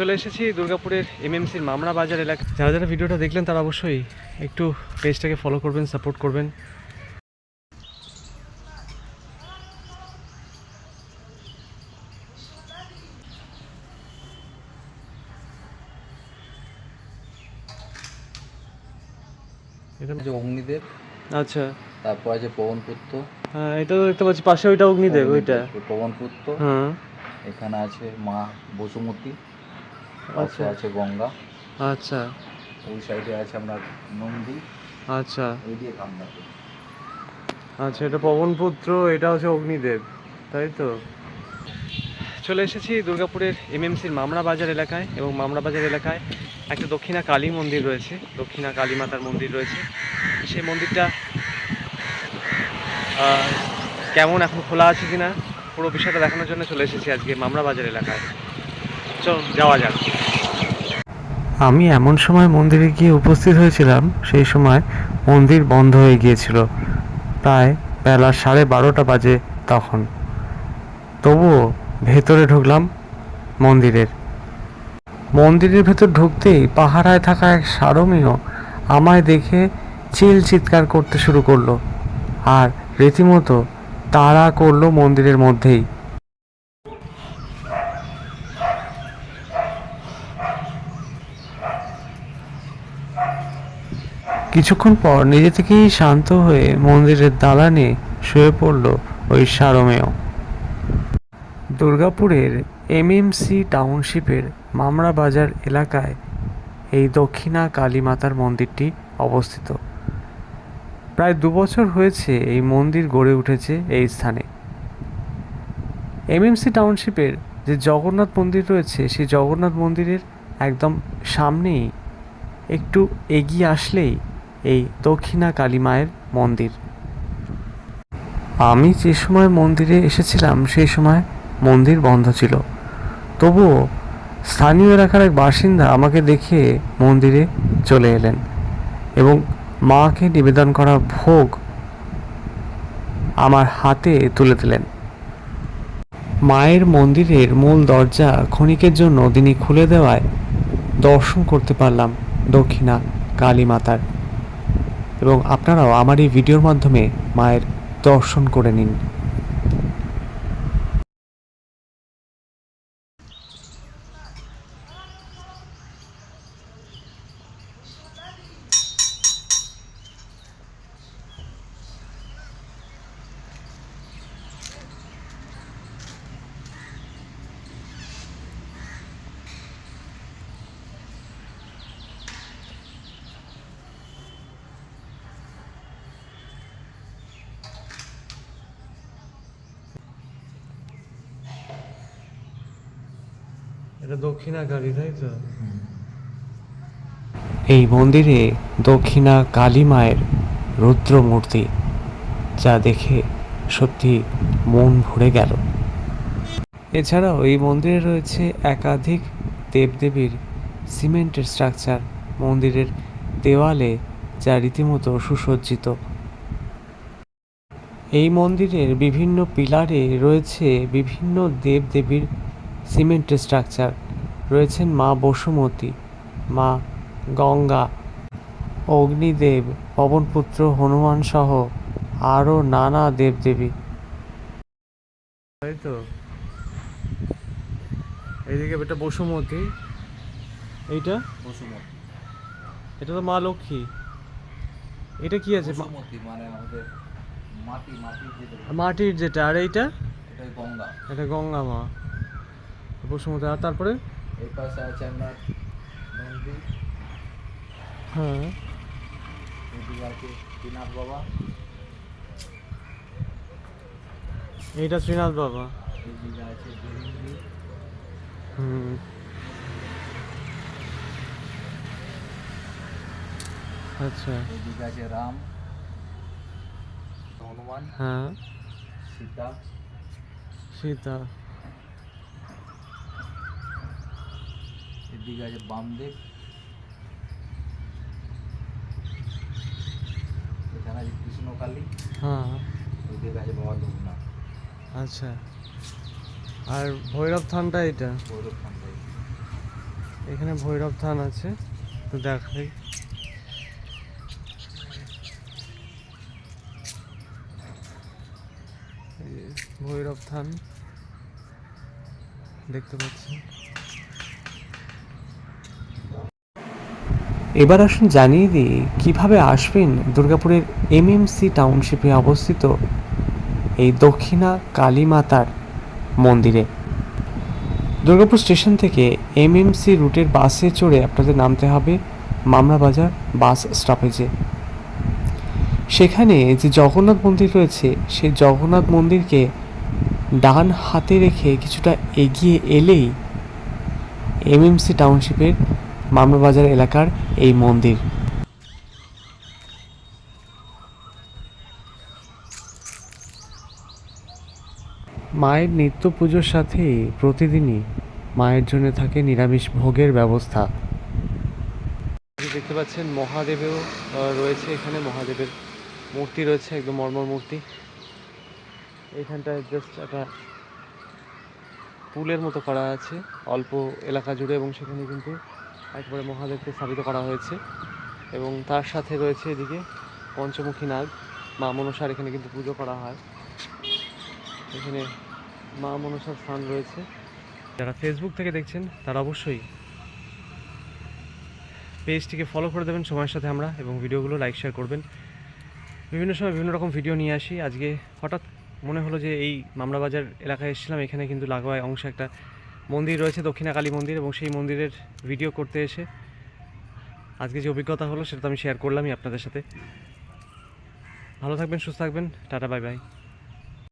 চলে এসেছি দুর্গাপুরের এমএমসির মামরা বাজার এলাকা যারা যারা ভিডিওটা দেখলেন তারা অবশ্যই একটু পেজটাকে ফলো করবেন সাপোর্ট করবেন। এটা যে অগ্নিদেব আচ্ছা। তারপর আছে পবনপুত্র হ্যাঁ এটা তো দেখতে পাচ্ছি পাশে ওইটা অগ্নিদেব ওইটা। পবনপুত্র হ্যাঁ। এখানে আছে মা বসুমতী। পাশে আচ্ছা। আছে গঙ্গা। আচ্ছা। ওই সাইডে আছে আপনার নন্দী। আচ্ছা। ওই দিয়ে কামনাতে আচ্ছা এটা পবনপুত্র এটা হচ্ছে অগ্নিদেব তাই তো? চলে এসেছি দুর্গাপুরের এমএমসির মামরা বাজার এলাকায় এবং মামরা বাজার এলাকায় একটা দক্ষিণা কালী মন্দির রয়েছে দক্ষিণা কালী মাতার মন্দির রয়েছে। সেই মন্দিরটা কেমন এখন খোলা আছে কিনা পুরো বিষয়টা দেখানোর জন্য চলে এসেছি আজকে মামরা বাজার এলাকায়। চল, যাওয়া যাক। আমি এমন সময় মন্দিরে গিয়ে উপস্থিত হয়েছিলাম, সেই সময় মন্দির বন্ধ হয়ে গিয়েছিল। প্রায় বেলা সাড়ে বারোটা বাজে তখন। তবুও ভেতরে ঢুকলাম মন্দিরের। মন্দিরের ভেতর ঢুকতেই পাহারায় থাকা এক সারমেয় আমায় দেখে চিল চিৎকার করতে শুরু করল, আর রীতিমতো তাড়া করল মন্দিরের মধ্যেই। কিছুক্ষণ পর নিজে থেকেই শান্ত হয়ে মন্দিরের দালানে শুয়ে পড়ল ওই সারমেয়। দুর্গাপুরের এমএমসি টাউনশিপের মামরা বাজার এলাকায় এই দক্ষিণা কালী মাতার মন্দিরটি অবস্থিত। প্রায় দু বছর হয়েছে এই মন্দির গড়ে উঠেছে এই স্থানে। এমএমসি টাউনশিপের যে জগন্নাথ মন্দির রয়েছে, সেই জগন্নাথ মন্দিরের একদম সামনেই একটু এগিয়ে আসলেই এই দক্ষিণা কালী মায়ের মন্দির। আমি যে সময় মন্দিরে এসেছিলাম, সেই সময় মন্দির বন্ধ ছিল। তবুও স্থানীয় এলাকার এক বাসিন্দা আমাকে দেখে মন্দিরে চলে এলেন এবং মাকে নিবেদন করা ভোগ আমার হাতে তুলে দিলেন। মায়ের মন্দিরের মূল দরজা ক্ষণিকের জন্য তিনি খুলে দেওয়ায় দর্শন করতে পারলাম দক্ষিণা কালী মাতার। এবং আপনারাও আমার এই ভিডিওর মাধ্যমে মায়ের দর্শন করে নিন। এটা দক্ষিণা কালী, তাই তো? এই মন্দিরে দক্ষিণা কালী মায়ের রুদ্র মূর্তি যা দেখে সত্যি মন ভরে গেল। এছাড়াও এই মন্দিরে রয়েছে একাধিক দেবদেবীর সিমেন্টের স্ট্রাকচার। মন্দিরের দেওয়ালে যা রীতিমতো সুসজ্জিত। এই মন্দিরের বিভিন্ন পিলারে রয়েছে বিভিন্ন দেবদেবীর সিমেন্টের স্ট্রাকচার। রয়েছেন মা বসুমতী মা গঙ্গা অগ্নিদেব পবনপুত্র হনুমান সহ আরও নানা দেবদেবী। তো? এইদিকে এটা বসুমতী। এইটা? বসুমতী। এটা তো মা লক্ষ্মী। এটা কি আছে? মানে আমাদের মাটি মাটি মাটির যেটা আর এইটা? এটাই গঙ্গা। এটা গঙ্গা মা। বসুমতী আর তারপরে? এই পাশে আছে আপনার নন্দী। হ্যাঁ। এদিকে আছে শ্রীনাথ বাবা। এইটা শ্রীনাথ বাবা। এদিকে আছে হুম। আচ্ছা। এদিকে আছে রাম। হনুমান। হ্যাঁ। সীতা। সীতা। এদিকে আছে বামদেব এখানে আছে কৃষ্ণকালী। হ্যাঁ। ওইদিকে আছে বাবা লোকনাথ আচ্ছা। আর ভৈরব থানটা এটা গৌরব খান্ডাই এখানে ভৈরব থান আছে তো দেখাই। ভৈরব থান দেখতে পাচ্ছেন। এবার আসুন জানিয়ে দিই, কীভাবে আসবেন দুর্গাপুরের এম এমএমসি টাউনশিপে অবস্থিত এই দক্ষিণা কালী মাতার মন্দিরে? দুর্গাপুর স্টেশন থেকে এমএমসি রুটের বাসে চড়ে আপনাদের নামতে হবে মামলাবাজার বাস স্টপেজে। সেখানে যে জগন্নাথ মন্দির রয়েছে সেই জগন্নাথ মন্দিরকে ডান হাতে রেখে কিছুটা এগিয়ে এলেই এম এমএমসি টাউনশিপের মামলাবাজার এলাকার এই মন্দির। মায়ের নিত্য পুজোর সাথে প্রতিদিনই মায়ের জন্য থাকে নিরামিষ ভোগের ব্যবস্থা। দেখতে পাচ্ছেন মহাদেবেও রয়েছে এখানে, মহাদেবের মূর্তি রয়েছে, একদম মর্মর মূর্তি। এখানটায় জাস্ট একটা পুলের মতো করা আছে, অল্প এলাকা জুড়ে, এবং সেখানে কিন্তু একবারে মহাদেবকে স্থাপিত করা হয়েছে। এবং তার সাথে রয়েছে এদিকে পঞ্চমুখী নাগ। মা মনসার এখানে কিন্তু পুজো করা হয়। এখানে মা মনসার স্থান রয়েছে। যারা ফেসবুক থেকে দেখছেন, তারা অবশ্যই পেজটিকে ফলো করে দেবেন। সময়ের সাথে আমরা এবং ভিডিওগুলো লাইক শেয়ার করবেন। বিভিন্ন সময় বিভিন্ন রকম ভিডিও নিয়ে আসি। আজকে হঠাৎ মনে হলো যে এই মামলাবাজার এলাকায় এসেছিলাম। এখানে কিন্তু লাগোয়া অংশে একটা মন্দির রয়েছে দক্ষিণা কালী মন্দির এবং সেই মন্দিরের ভিডিও করতে এসে আজকে যে অভিজ্ঞতা হলো সেটা তো আমি শেয়ার করলামই আপনাদের সাথে। ভালো থাকবেন, সুস্থ থাকবেন, টাটা বাই বাই